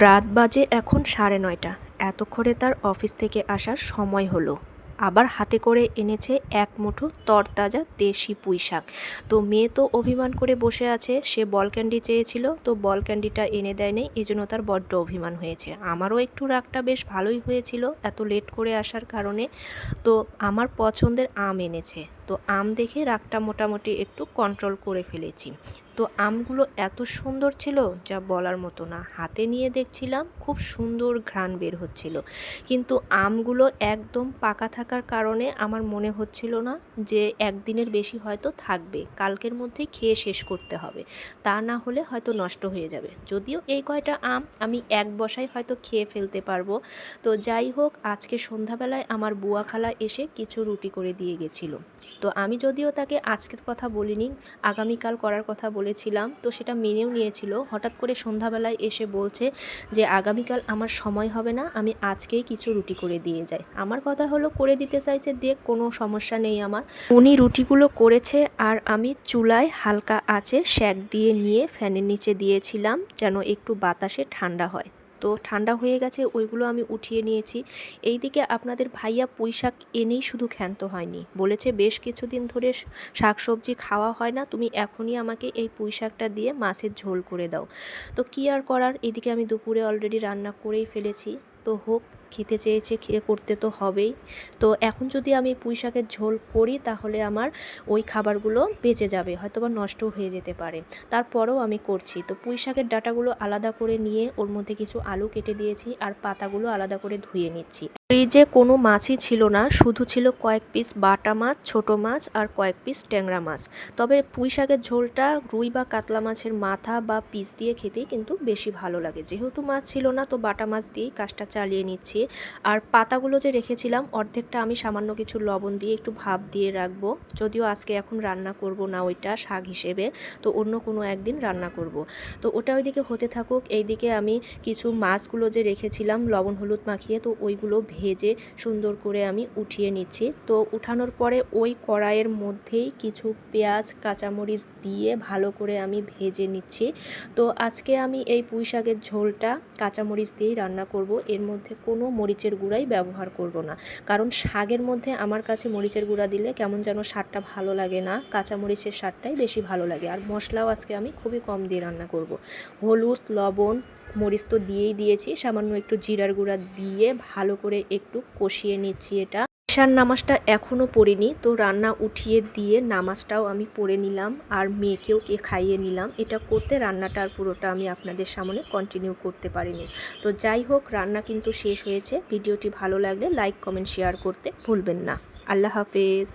রাত বাজে এখন সাড়ে নয়টা। এতক্ষণে তার অফিস থেকে আসার সময় হলো। আবার হাতে করে এনেছে এক মুঠো তরতাজা দেশি পুঁই শাক তো মেয়ে তো অভিমান করে বসে আছে, সে বল ক্যান্ডি চেয়েছিল, তো বল ক্যান্ডিটা এনে দেয়নি এই জন্য তার বড্ড অভিমান হয়েছে। আমারও একটু রাগটা বেশ ভালোই হয়েছিল, এত লেট করে আসার কারণে। তো আমার পছন্দের আম এনেছে। তো আম দেখে রাগটা মোটামুটি একটু কন্ট্রোল করে ফেলেছি। তো আমগুলো এত সুন্দর ছিল যা বলার মতো না। হাতে নিয়ে দেখছিলাম, খুব সুন্দর ঘ্রাণ বের হচ্ছিল। কিন্তু আমগুলো একদম পাকা থাকার কারণে আমার মনে হচ্ছিল না যে একদিনের বেশি হয়তো থাকবে। কালকের মধ্যেই খেয়ে শেষ করতে হবে। তা না হলে হয়তো নষ্ট হয়ে যাবে। যদিও এই কয়টা আম আমি এক বসায় হয়তো খেয়ে ফেলতে পারব। তো যাই হোক, আজকে সন্ধ্যাবেলায় আমার বুয়া খালা এসে কিছু রুটি করে দিয়ে গেছিল। তো আমি যদিও তাকে আজকের কথা বলিনি, আগামীকাল করার কথা বলেছিলাম, তো সেটা মেনেও নিয়েছিল। হঠাৎ করে সন্ধ্যাবেলায় এসে বলছে যে, আগামীকাল আমার সময় হবে না, আমি আজকেই কিছু রুটি করে দিয়ে যাই। আমার কথা হলো, করে দিতে চাইছে দেখ কোনো সমস্যা নেই আমার। উনি রুটিগুলো করেছে আর আমি চুলায় হালকা আছে শ্যাক দিয়ে নিয়ে ফ্যানের নিচে দিয়েছিলাম যেন একটু বাতাসে ঠান্ডা হয়। তো ঠান্ডা হয়ে গেছে, ওইগুলো আমি উঠিয়ে নিয়েছি। এই দিকে আপনাদের ভাইয়া পুঁই শাক এনেই শুধু ক্ষান্ত হয়নি। বলেছে, বেশ কিছুদিন ধরে শাক সবজি খাওয়া হয় না, তুমি এখনই আমাকে এই পুঁই শাকটা দিয়ে মাছের ঝোল করে দাও। তো কি আর করার? এদিকে আমি দুপুরে অলরেডি রান্না করেই ফেলেছি। তো হোক, খেতে চেয়েছে, খেয়ে করতে তো হবেই। তো এখন যদি আমি পুঁই শাকের ঝোল করি, তাহলে আমার ওই খাবারগুলো বেঁচে যাবে হয়তো বা নষ্ট হয়ে যেতে পারে। তারপরেও আমি করছি। তো পুঁই শাকের ডাটাগুলো আলাদা করে নিয়ে ওর মধ্যে কিছু আলু কেটে দিয়েছি, আর পাতাগুলো আলাদা করে ধুয়ে নিচ্ছি। ফ্রিজে কোনো মাছই ছিল না, শুধু ছিল কয়েক পিস বাটা মাছ, ছোট মাছ আর কয়েক পিস ট্যাংরা মাছ। তবে পুঁই শাকের ঝোলটা রুই বা কাতলা মাছের মাথা বা পিস দিয়ে খেতেই কিন্তু বেশি ভালো লাগে। যেহেতু মাছ ছিল না, তো বাটা মাছ দিয়েই কাজটা চালিয়ে নিচ্ছি। আর পাতাগুলো যে রেখেছিলাম, অর্ধেকটা আমি সামান্য কিছু লবণ দিয়ে একটু ভাপ দিয়ে রাখব। যদিও আজকে এখন রান্না করব না ওইটা শাক হিসেবে, তো অন্য কোনো একদিন রান্না করব। তো ওটা ওইদিকে হতে থাকুক। এইদিকে আমি কিছু মাছগুলো যে রেখেছিলাম, লবণ হলুদ মাখিয়ে, তো ওইগুলো ভেজে সুন্দর করে আমি উঠিয়ে নিচ্ছি। তো উঠানোর পরে ওই কড়াইয়ের মধ্যেই কিছু পেঁয়াজ, কাঁচামরিচ দিয়ে ভালো করে আমি ভেজে নিচ্ছি। তো আজকে আমি এই পুঁই শাকের ঝোলটা কাঁচামরিচ দিয়েই রান্না করব। এর মধ্যে কোনো মরিচের গুঁড়াই ব্যবহার করব না। কারণ শাকের মধ্যে আমার কাছে মরিচের গুঁড়া দিলে কেমন যেন স্বাদটা ভালো লাগে না। কাঁচামরিচের স্বাদটাই বেশি ভালো লাগে। আর মশলাও আজকে আমি খুবই কম দিয়ে রান্না করব। হলুদ, লবণ মরিচ তো দিয়েই দিয়েছি, সামান্য একটু জিরার গুঁড়া দিয়ে ভালো করে একটু কষিয়ে নিচ্ছি এটা। ঈশার নামাজটা এখনও পড়িনি, তো রান্না উঠিয়ে দিয়ে নামাজটাও আমি পড়ে নিলাম আর মেয়েকেও কে খাইয়ে নিলাম। এটা করতে রান্নাটার পুরোটা আমি আপনাদের সামনে কন্টিনিউ করতে পারিনি। তো যাই হোক, রান্না কিন্তু শেষ হয়েছে। ভিডিওটি ভালো লাগলে লাইক কমেন্ট শেয়ার করতে ভুলবেন না। আল্লাহ হাফেজ।